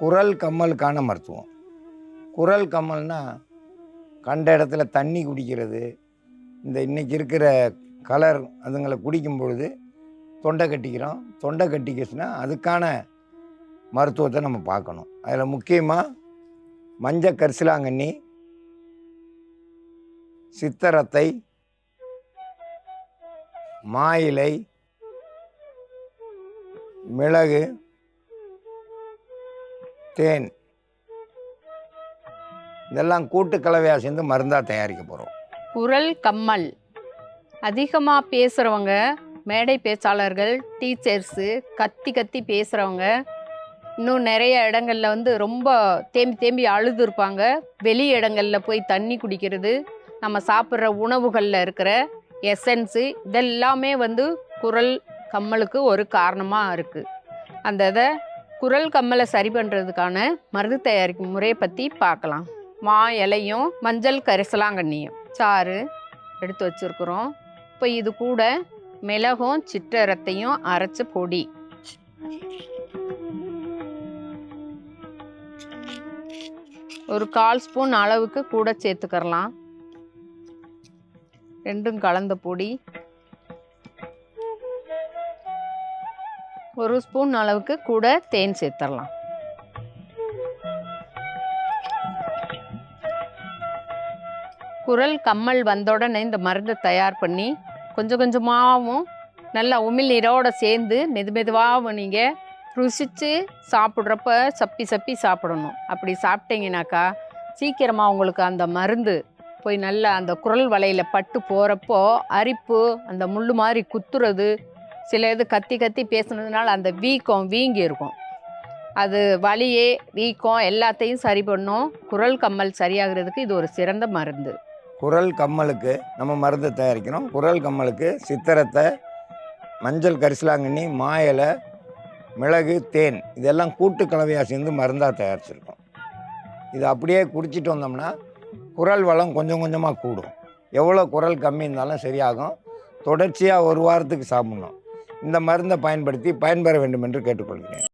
குரல் கம்மலுக்கான மருத்துவம். குரல் கம்மல்னா கண்ட இடத்துல தண்ணி குடிக்கிறது இந்த இன்னைக்கு இருக்கிற கலர் அதுங்களை குடிக்கும் பொழுது தொண்டை கட்டிக்கிறோம். தொண்டை கட்டிக்கிச்சுன்னா அதுக்கான மருத்துவத்தை நம்ம பார்க்கணும். அதில் முக்கியமாக மஞ்ச கரிசலாங்கண்ணி சித்தரத்தை மாயிலை மிளகு தேன் இதெல்லாம் கூட்டு கலவையாக சேர்ந்து மருந்தாக தயாரிக்க போகிறோம் குரல் கம்மல். அதிகமாக பேசுகிறவங்க மேடை பேச்சாளர்கள் டீச்சர்ஸு கத்தி கத்தி பேசுகிறவங்க இன்னும் நிறைய இடங்களில் வந்து ரொம்ப தேம்பி தேம்பி அழுது இருப்பாங்க வெளி இடங்களில் போய் தண்ணி குடிக்கிறது நம்ம சாப்பிட்ற உணவுகளில் இருக்கிற எசன்ஸு இதெல்லாமே வந்து குரல் கம்மலுக்கு ஒரு காரணமாக இருக்குது அந்த இதை குரல் கம்மலை சரி பண்ணுறதுக்கான மருந்து தயாரிக்கும் முறையை பற்றி பார்க்கலாம். மா இலையும் மஞ்சள் கரிசலாங்கண்ணியும். சாறு எடுத்து வச்சுருக்குறோம். இப்போ இது கூட மிளகும் சிற்றரத்தையும் அரைச்ச பொடி. ஒரு கால் ஸ்பூன் அளவுக்கு கூட சேர்த்துக்கிறலாம். ரெண்டும் கலந்த பொடி. ஒரு ஸ்பூன் அளவுக்கு கூட தேன் சேர்த்துடலாம். குரல் கம்மல் வந்த உடனே இந்த மருந்தை தயார் பண்ணி கொஞ்சம் கொஞ்சமாகவும் நல்லா உமிழ்நீரோட சேர்ந்து மெது மெதுவாகவும் நீங்கள் ருசித்து சாப்பிட்றப்ப சப்பி சப்பி சாப்பிடணும். அப்படி சாப்பிட்டீங்கனாக்கா சீக்கிரமாக உங்களுக்கு அந்த மருந்து போய் நல்லா அந்த குரல் வலையில் பட்டு போகிறப்போ அரிப்பு அந்த முள் மாதிரி குத்துறது சில இது கத்தி கத்தி பேசுனதுனால அந்த வீக்கம் வீங்கி இருக்கும். அது வலியே வீக்கம் எல்லாத்தையும் சரி பண்ணும். குரல் கம்மல் சரியாகிறதுக்கு இது ஒரு சிறந்த மருந்து. குரல் கம்மலுக்கு நம்ம மருந்து தயாரிக்கிறோம். குரல் கம்மலுக்கு சித்திரத்தை மஞ்சள் கரிசலாங்கண்ணி மா இலை மிளகு தேன் இதெல்லாம் கூட்டு கலவையாக சேர்ந்து மருந்தாக தயாரிச்சிருக்கோம். இது அப்படியே குடிச்சிட்டு வந்தோம்னா குரல் வளம் கொஞ்சம் கொஞ்சமாக கூடும். எவ்வளோ குரல் கம்மி இருந்தாலும் சரியாகும். தொடர்ச்சியாக ஒரு வாரத்துக்கு சாப்பிட்ணும். இந்த மருந்தை பயன்படுத்தி பயன்பெற வேண்டும் என்று கேட்டுக்கொள்கிறேன்.